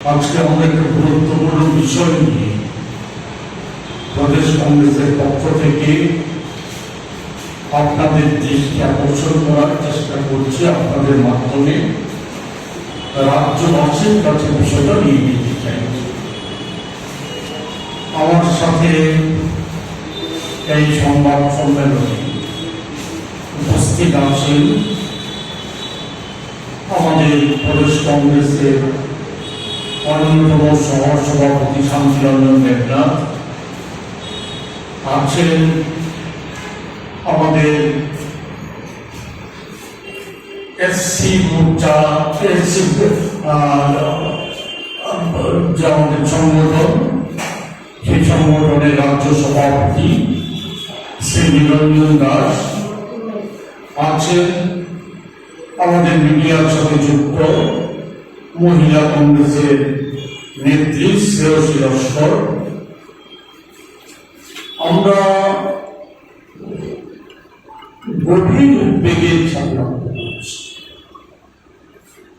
আজকে আমরা একটা গুরুত্বপূর্ণ বিষয় নিয়ে প্রদেশ কংগ্রেসের পক্ষ থেকে আপনাদের দৃষ্টি আকর্ষণ করার চেষ্টা করছি। আপনাদের মাধ্যমে রাজ্যবাসীর কাছে বিষয়টা নিয়ে যেতে চাই। আমার সাথে এই সংবাদ সম্মেলনে উপস্থিত আছেন আমাদের প্রদেশ কংগ্রেসের অন্যতম সহ সভাপতি শান্তিরঞ্জন দেবনাথ আছেন আমাদের এসসি মোর্চা, এসসি আমাদের সংগঠন, সেই সংগঠনের রাজ্য সভাপতি শ্রী নিরঞ্জন দাস আছেন। আমাদের মিডিয়ার সাথে যুক্ত মহিলা কংগ্রেসের নেত্রী শ্রেয়সী লস্কর আমরা গভীর উদ্বেগের সামনে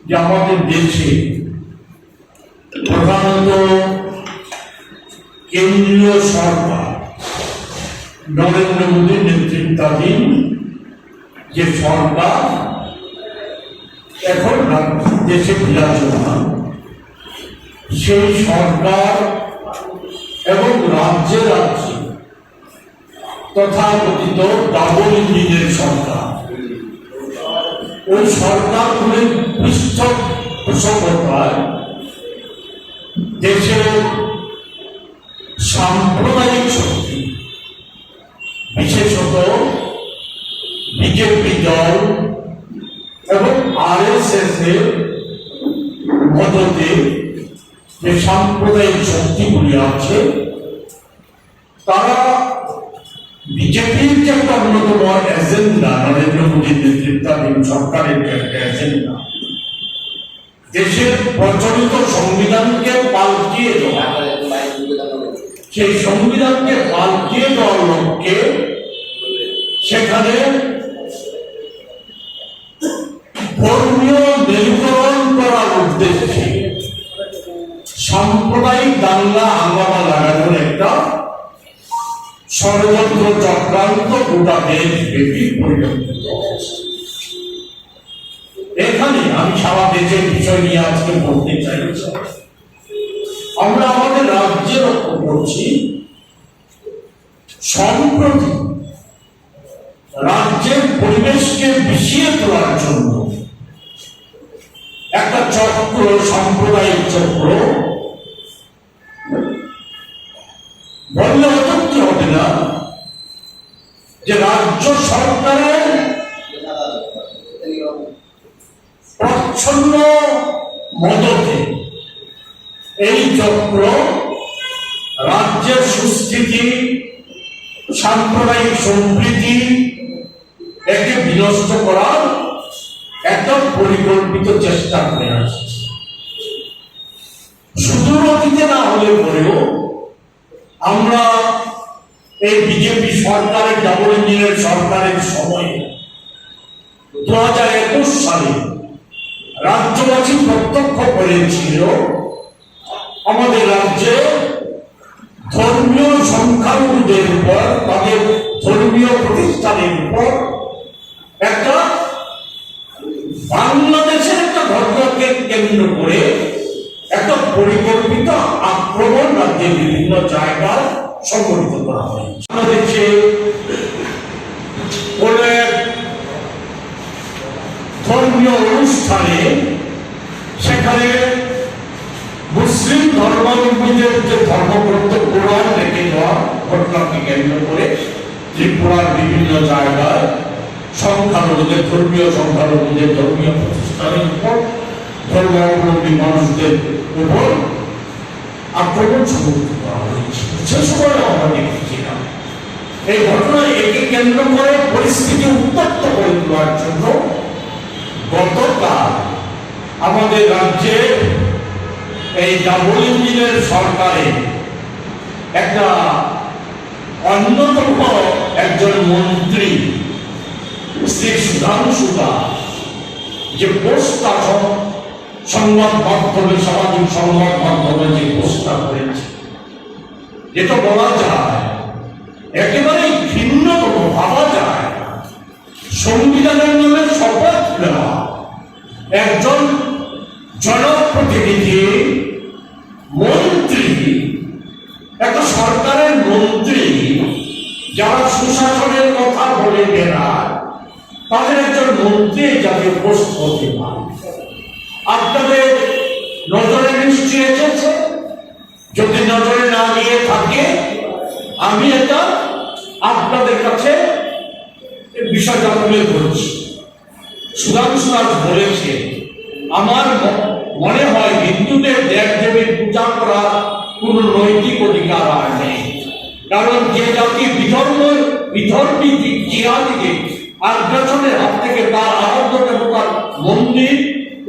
যে আমাদের দেশে প্রধানত কেন্দ্রীয় সরকার নরেন্দ্র মোদীর নেতৃত্বাধীন যে সরকার এখন দেশে বিরাজমান সেই সরকার এবং রাজ্যে রাজ্যে তথাকথিত ডাবল ইঞ্জিনের সরকার। ওই সরকারগুলির পৃষ্ঠপোষকতায় দেশের সাম্প্রদায়িক শক্তি, বিশেষত বিজেপি দল এবং আর এস এস এর মদতে যে সাম্প্রদায়িক শক্তিগুলি আছে, তারা বিজেপির যে একটা অন্যতম এজেন্ডা নরেন্দ্র মোদীর নেতৃত্বাধীন সরকারের যে একটা এজেন্ডা দেশের প্রচলিত সংবিধানকে পাল্টিয়ে দেওয়া, সেই সংবিধানকে পাল্টিয়ে দেওয়ার লক্ষ্যে সেখানে ধর্মীয় মেরুকরণ করার উদ্দেশ্যে সাম্প্রদায়িক দাঙ্গা হাঙ্গামা লাগানোর একটা ষড়যন্ত্র চক্রান্ত গোটা দেশ ব্যাপী পরিলক্ষিত। এখানে আমি সারা দেশের বিষয় নিয়ে আজকে বলতে চাই, আমরা আমাদের রাজ্যে লক্ষ্য করছি, সম্প্রতি রাজ্যের পরিবেশকে বিষিয়ে তোলার জন্য একটা চক্র, সাম্প্রদায়িক চক্র বললে হবে না যে রাজ্য সরকারের প্রচ্ছন্ন মদতে এই চক্র রাজ্যের সুস্থিতি, সাম্প্রদায়িক সম্প্রীতি একে বিনষ্ট করার একটা পরিকল্পিত চেষ্টা করে আসছে। সুদূর অতীতে না হলে পরেও আমরা এই বিজেপি সরকারের, ডাবল ইঞ্জিনের সরকারের সময়ে দু হাজার একুশ সালে রাজ্যবাসী প্রত্যক্ষ করেছিল, আমাদের রাজ্যে ধর্মীয় সংখ্যালঘুদের উপর, তাদের ধর্মীয় প্রতিষ্ঠানের উপর একটা বাংলাদেশের একটা ঘটনাকে কেন্দ্র করে রাজ্যের বিভিন্ন জায়গায় সংগঠিত করা কোনো এক ধর্মীয় অনুষ্ঠানে সেখানে মুসলিম ধর্মাবলম্বীদের যে ধর্মগ্রন্থ রেখে দেওয়া ঘটনাকে কেন্দ্র করে বিভিন্ন জায়গায় সংখ্যালঘুদের, ধর্মীয় সংখ্যালঘুদের, ধর্মীয় প্রতিষ্ঠানের উপর ধর্মাবলম্বী মানুষদের উপর আক্রমণ সংঘটিত করা হয়েছে। সে সময় আমরা দেখেছিলাম, এই ঘটনা একে কেন্দ্র করে পরিস্থিতি উত্তপ্ত করে তোলার জন্য গতকাল আমাদের রাজ্যে এই ডাবল ইঞ্জিনের সরকারে একটা অন্যতম একজন মন্ত্রী, শ্রী সুধাংশু দাস, যে পোস্ট সংবাদ মাধ্যমে, সামাজিক সংবাদ মাধ্যমে যে প্রস্তাব করেছে যেটা বলা যায়, একেবারেই ভিন্নতম ভাবা যায়। সংবিধানের নামে শপথ নেওয়া একজন জনপ্রতিনিধি, মন্ত্রী, একটা সরকারের মন্ত্রী, যারা সুশাসনের কথা বলে বেড়ায়, তাদের একজন মন্ত্রী জাতীয় পোস্ট হতে পারে আপনাদের নজরে নিশ্চয়ই এসেছে। যদি নজরে না গিয়ে থাকে, আমি এটা আপনাদের কাছে বিষয়টা তুলে ধরছি। সুধাংশু রাজ বলেছে, আমার মনে হয় হিন্দুদের দেব দেবীর পূজা করার কোন নৈতিক অধিকার আর নেই। কারণ যে জাতি বিধর্ম, বিধর্মী জিহাদিকে আগ্রাসনের হাত থেকে তার আরাধ্য দেবতার মন্দির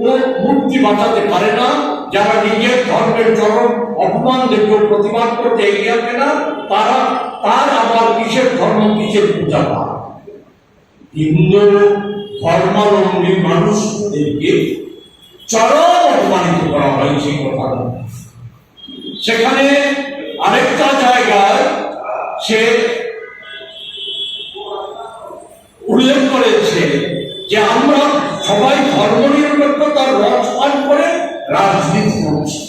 ও মূর্তি বাঁচাতে পারে না। যারা নিজের ধর্মের চরম অপমান দেখে প্রতিবাদ করতে এগিয়ে আসে না, তারা, তার আবার কিসের ধর্ম, কিসের পূজা পায় হিন্দু, ধর্মাবলম্বী মানুষদেরকে চরম অপমানিত করা হয়েছে কথা সেখানে আরেকটা জায়গায় সে উল্লেখ করেছে যে আমরা সবাই ধর্ম নিরপেক্ষতার করে রাজনীতি করছি।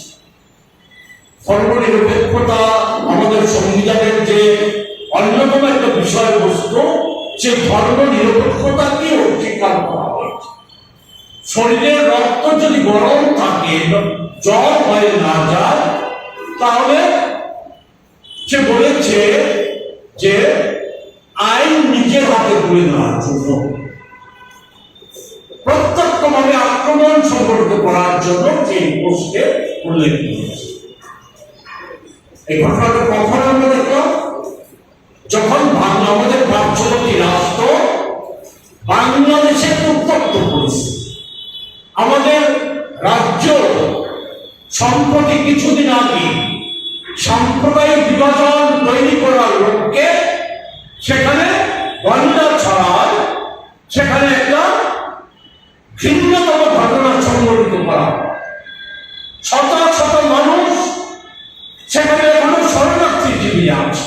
ধর্ম নিরপেক্ষতা আমাদের সংবিধানের যে অন্যতম একটা বিষয়বস্তু সেই ধর্ম নিরপেক্ষতাকে অস্বীকার করা হয়েছে। শরীরের রক্ত যদি গরম থাকে, জ্বর হয়ে না যায়, তাহলে সে বলেছে যে আইন নিজের হাতে তুলে নেওয়ার জন্য। আক্রমণ করার জন্য পোস্টে উল্লেখ করেছে এই ঘটনাটা কখন আমরা দেখলাম? যখন বাংলা আমাদের রাষ্ট্র বাংলাদেশের উত্তপ্ত পরিস্থিতি আমাদের রাজ্য সম্প্রতি কিছুদিন আগে সাম্প্রদায়িক বিভাজন তৈরি করার সেখানে গন্ডা ছড়ায় সেখানে একটা ভিন্নতম ঘটনা সংঘটিত করা। শত শত মানুষ, সেখানে এখনও শরণার্থী জীবিয়ে আছে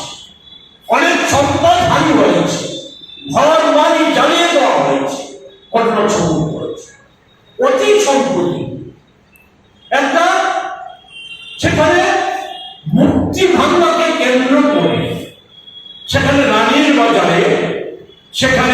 অনেক সম্পদ হানি হয়েছে। ঘর বাড়ি জ্বালিয়ে দেওয়া হয়েছে। ঘটনা সংঘটিত হয়েছে অতি সম্প্রতি একটা সেখানে মুক্তি ভাঙ্গাকে কেন্দ্র করে সেখানে রানীর বাজারে সেখানে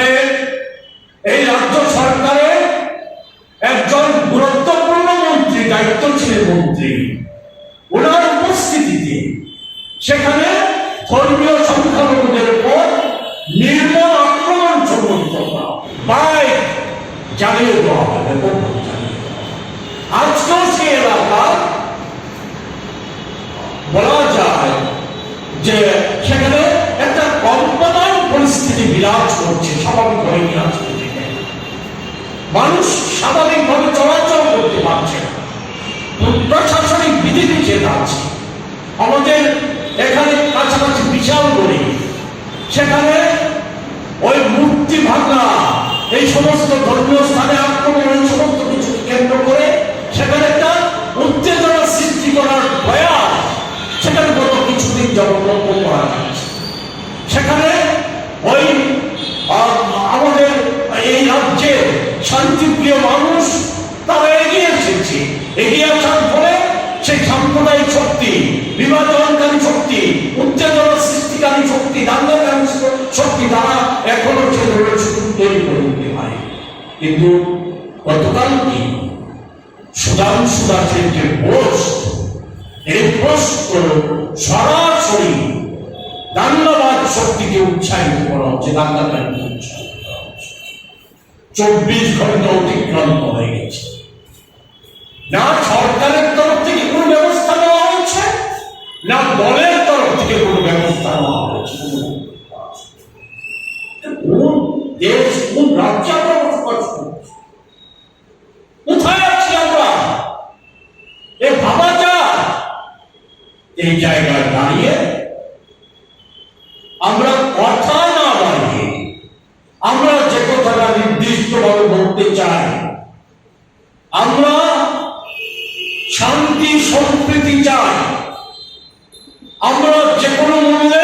নিষেধ আছে আমাদের এখানে কাছাকাছি বিশাল গড়ি সেখানে ওই মূর্তি ভাঙা, এই সমস্ত ধর্মীয় স্থানে আক্রমণ, এই সমস্ত কিন্তু গতকাল কি? সুধাংশু দাসের যে পোস্ট, এই পোস্ট সরাসরি দাঙ্গাবাদ শক্তিকে উৎসাহিত করা হচ্ছে দাঙ্গাকারীকে উৎসাহিত করা হচ্ছে। চব্বিশ ঘণ্টা অতিক্রান্ত হয়ে গেছে। না সরকারের তরফ থেকে কোনো ব্যবস্থা নেওয়া হয়েছে না দলের এই জায়গায় দাঁড়িয়ে আমরা কথা না দাঁড়িয়ে আমরা যে কথাটা নির্দিষ্টভাবে বলতে চাই, আমরা শান্তি, সম্প্রীতি চাই। আমরা যে কোনো মূল্যে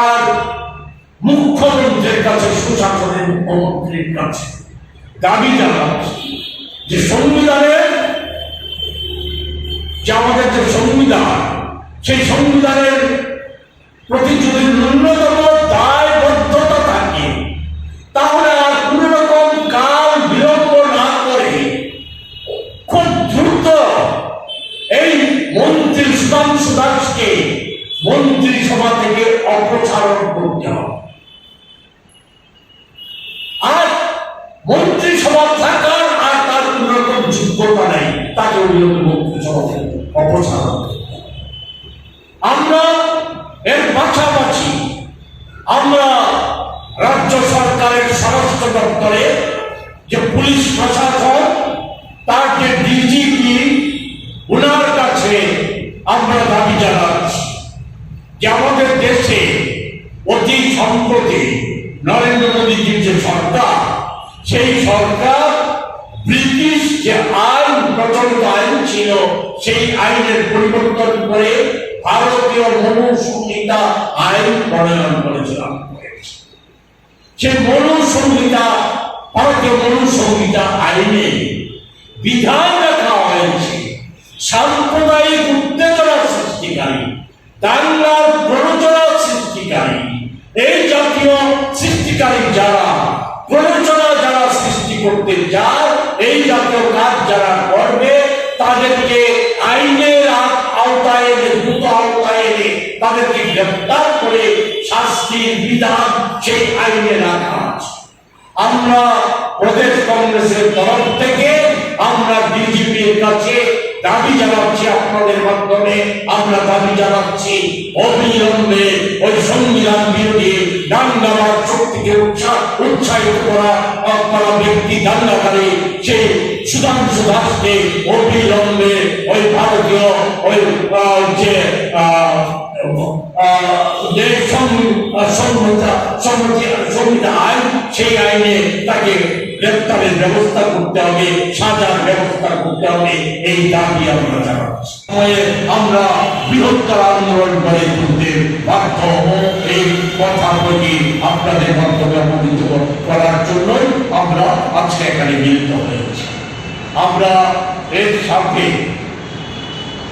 তার মুখ্যমন্ত্রীর কাছে সুশাসনের মুখ্যমন্ত্রীর কাছে দাবি জানাচ্ছি যে সংবিধানের যে আমাদের যে সংবিধান, সেই সংবিধানের প্রতি যদি ন্যূনতম মন্ত্রিসভা থাকার আর তার কোন রকম যোগ্যতা নাই, তাকে অবিলম্ব মন্ত্রিসভা থেকে অপসারণ আমরা এর পাশাপাশি আমরা রাজ্য সরকারের স্বরাষ্ট্র দপ্তরে যে পুলিশ প্রশাসন প্রচলিত আইন ছিল সেই আইনের পরিবর্তন করে ভারতীয় মনুসংহিতা আইন প্রণয়ন করেছিলাম। সে মনুসংহিতা ভারতীয় মনুসংহিতা আইনে বিধান রাখা হয়েছে। সাম্প্রদায়িক উত্তেজনা সৃষ্টিকারী। দাঙ্গার তাদেরকে আইনের আওতায় এনে দ্রুত আওতায় এনে তাদেরকে গ্রেপ্তার করে শাস্তির বিধান সেই আইনে রাখা আছে। আমরা প্রদেশ কংগ্রেসের তরফ থেকে আমরা বিজেপির কাছে দাবি জানাচ্ছি আপনাদের মাধ্যমে, আমরা দাবি জানাচ্ছি অবিলম্বে ওই সংবিধান বিরোধী দাঙ্গাবাদ শক্তিকে উৎসাহ উৎসাহিত করা করা ব্যক্তি দাঙ্গাকারী সেই সুধাংশু দাসকে অবিলম্বে ওই ভারতীয় ওই যে সং- আইন, সেই আইনে তাকে গ্রেপ্তারের ব্যবস্থা করতে হবে, সাজার ব্যবস্থা করতে হবে, এই দাবি আমরা জানাচ্ছি। আমরা বৃহত্তর আন্দোলন গড়ে তুলতে বাধ্য এই কথাগুলি আপনাদের মাধ্যমে অবহিত করার জন্যই আমরা আজকে এখানে মিলিত হয়েছি। আমরা এর সাথে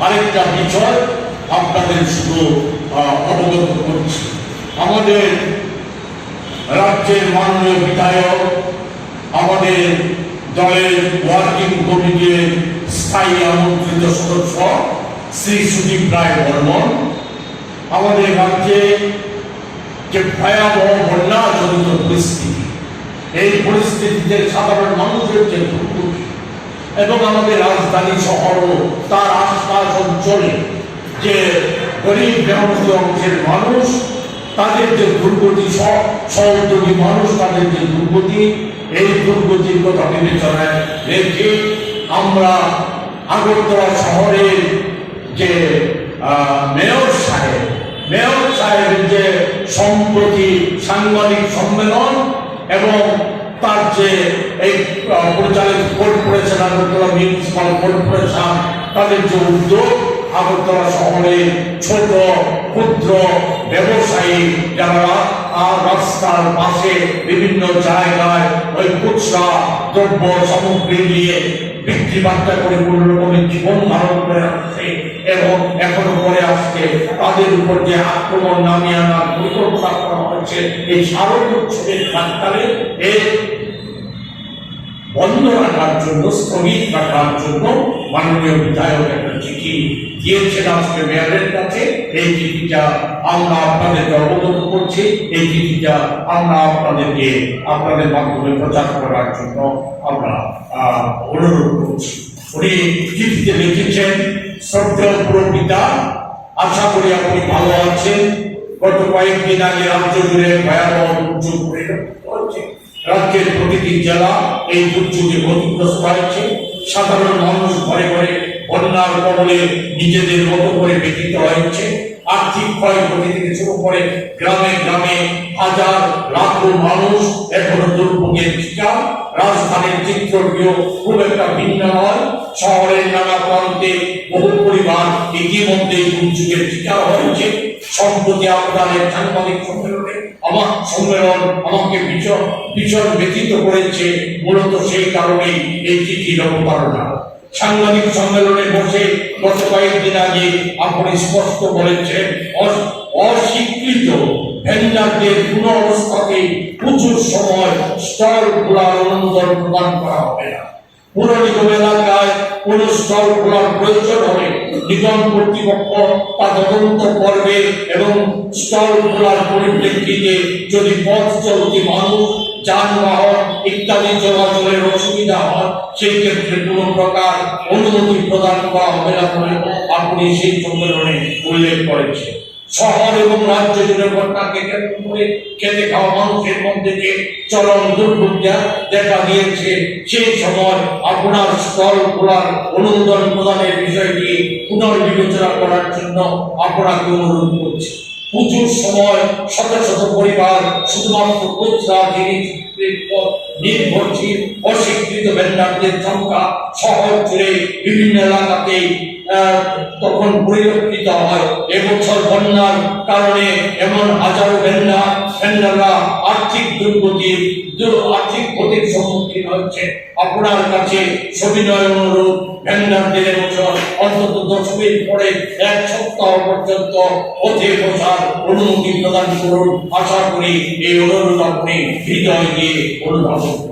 আরেকটা বিষয় আপনাদের শুধু অবগত করছি। আমাদের রাজ্যের মাননীয় বিধায়ক আমাদের দলের ওয়ার্কিং কমিটির স্থায়ী আমন্ত্রিত সদস্য শ্রী সুদীপ রায় বর্মন। আমাদের রাজ্যে যে ভয়াবহ বন্যাজনিত পরিস্থিতি, এই পরিস্থিতিতে সাধারণ মানুষের যে দুর্ভোগ এবং আমাদের রাজধানী শহর ও তার আশপাশ অঞ্চলে যে গরিব মেহনতি অংশের মানুষ তাদের যে দুর্গতি সহ- সহযোগী মানুষ তাদের যে দুর্গতি, এই দুর্গতির কথা বিবেচনায় রেখে আমরা আগরতলা শহরের যে মেয়র সাহেব, মেয়র সাহেবের যে সম্প্রতি সাংবাদিক সম্মেলন এবং তার যে এই পরিচালিত কর্পোরেশন, আগরতলা মিউনিসিপাল কর্পোরেশন, তাদের যে উদ্যোগ, আগরতলা শহরে ছোট ক্ষুদ্র ব্যবসায়ী যারা রাস্তার পাশে বিভিন্ন জায়গায় ওই খুচরা দ্রব্য সামগ্রী নিয়ে বিক্রি বার্তা করে কোন রকমের জীবন ধারণ করে আসছে এবং এখনও করে আসছে, তাদের উপর যে আক্রমণ নামিয়ে আনার পরিকল্পনা করা হয়েছে, এই শারদ উৎসবের প্রাক্কালে এর বন্ধ রাখার জন্য, স্থগিত রাখার জন্য মাননীয় বিধায়ক একটা চিঠি দিয়েছেন আজকে মেয়রের কাছে। এই চিঠিটা আমরা আপনাদেরকে অবগত করছি। এই চিঠিটা আমরা আপনাদেরকে আপনাদের মাধ্যমে প্রচার করার জন্য আমরা অনুরোধ করছি। উনি চিঠিতে লিখেছেন শ্রদ্ধেয় আশা করি আপনি ভালো আছেন। গত কয়েকদিন আগে রাজ্য জুড়ে ভয়াবহ দুর্যোগ পরিলক্ষিত হচ্ছে রাজ্যের প্রতিটি জেলা এই দুর্যোগে ক্ষতিগ্রস্ত হয়েছে। সাধারণ মানুষ ঘরে ঘরে বন্যার কবলে নিজেদের মতো করে ব্যতীত হয়েছে আর্থিক ক্ষয়ক্ষতি থেকে শুরু করে গ্রামে গ্রামে হাজার, লাখো মানুষ হলো দুর্ভোগের শিকার। রাজধানীর খুব একটা ভিন্ন নয়। শহরের নানা প্রান্তে বহু পরিবার ইতিমধ্যে দুর্যোগের শিকার হয়েছে সম্প্রতি আপনাদের সাংবাদিক সম্মেলনে আমার সম্মেলন আমাকে ভীষণ ভীষণ ব্যথিত করেছে। মূলত সেই কারণেই এই চিঠির অবতারণা সাংবাদিক সম্মেলনে বসে গত কয়েকদিন আগে আপনি স্পষ্ট বলেছেন, অস- অস্বীকৃত ভেন্ডারদের পুনরবস্থাতে প্রচুর সময় স্টল খোলার অনুমোদন প্রদান করা হবে না। পুর নিগম এলাকায় কোন স্টল খোলার প্রয়োজন হলে নিগম কর্তৃপক্ষ তা তদন্ত করবে এবং স্টল খোলার পরিপ্রেক্ষিতে যদি পথ চলতি মানুষ যানবাহন ইত্যাদি চলাচলের অসুবিধা হয়, সেই ক্ষেত্রে কোনো প্রকার অনুমতি প্রদান করা হবে না বলে আপনি সেই সম্মেলনে উল্লেখ করেছেন। শহর এবং রাজ্য জুড়ে ঘটনাকে কেন্দ্র করে খেতে খাওয়া মানুষের মধ্যে যে চরম দুর্ভোগটা দেখা দিয়েছে সেই সময় আপনার স্টল খোলার অনুমোদন প্রদানের বিষয়টি পুনর্বিবেচনা করার জন্য আপনাকে অনুরোধ করছি। প্রচুর সময় শত শত পরিবার, শুধুমাত্র খুচরা জিনিস নির্ভরশীল অস্বীকৃত ভেন্ডারদের সংখ্যা শহর জুড়ে বিভিন্ন এলাকাতে তখন পরিলক্ষিত হয়। এবছর বন্যার কারণে এমন হাজারো ভেন্ডার ভেন্ডাররা আর্থিক দুর্গতির আর্থিক ক্ষতির সম্মুখীন হচ্ছে। আপনার কাছে সবিনয় অনুরোধ, ভেন্ডারদের এবছর অন্তত দশমিক পরে এক সপ্তাহ পর্যন্ত পথে বসার অনুমতি প্রদান করুন। আশা করি এই অনুরোধ আপনি হৃদয় দিয়ে অনুধাবন।